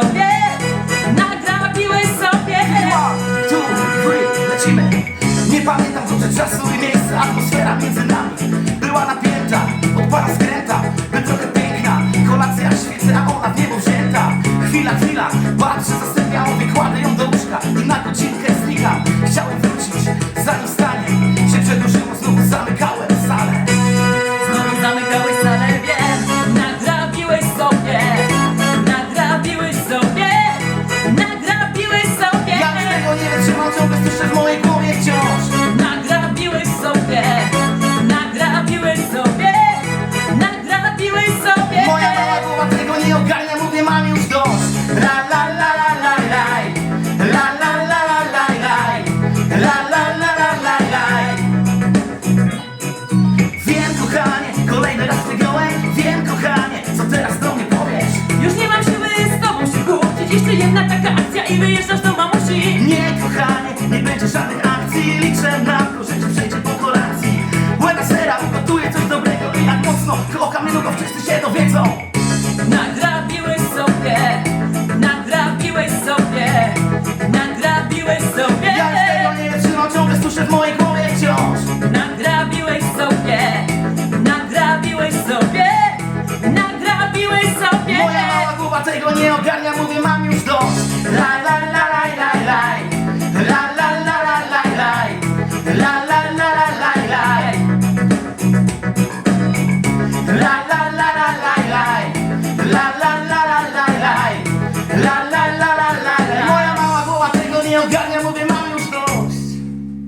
sobie, nagrabiłeś sobie. One, two, three, lecimy. Nie pamiętam dobrze czasu i miejsca. Atmosfera między nami była napięta. Od pana skręta, by trochę piękna. Kolacja świecę, a ona w niebo wzięta. Chwila, chwila, patrzę, zastępiało Wykładę ją do łóżka i na godzinkę znikam Chciałem Jedna taka akcja i wyjeżdżasz do mamusi. Nie kochanie, nie będzie żadnych akcji. Liczę na to, że cię przejdzie po kolacji. Łeba sera ugotuję coś dobrego I tak mocno, kocham niedługo wszyscy się dowiedzą. Nagrabiłeś sobie Nagrabiłeś sobie Nagrabiłeś sobie. Ja tego nie wytrzymam, ciągle słyszę w mojej głowie wciąż. Nagrabiłeś sobie Nagrabiłeś sobie Nagrabiłeś sobie. Moja mała głowa tego nie ogarnia,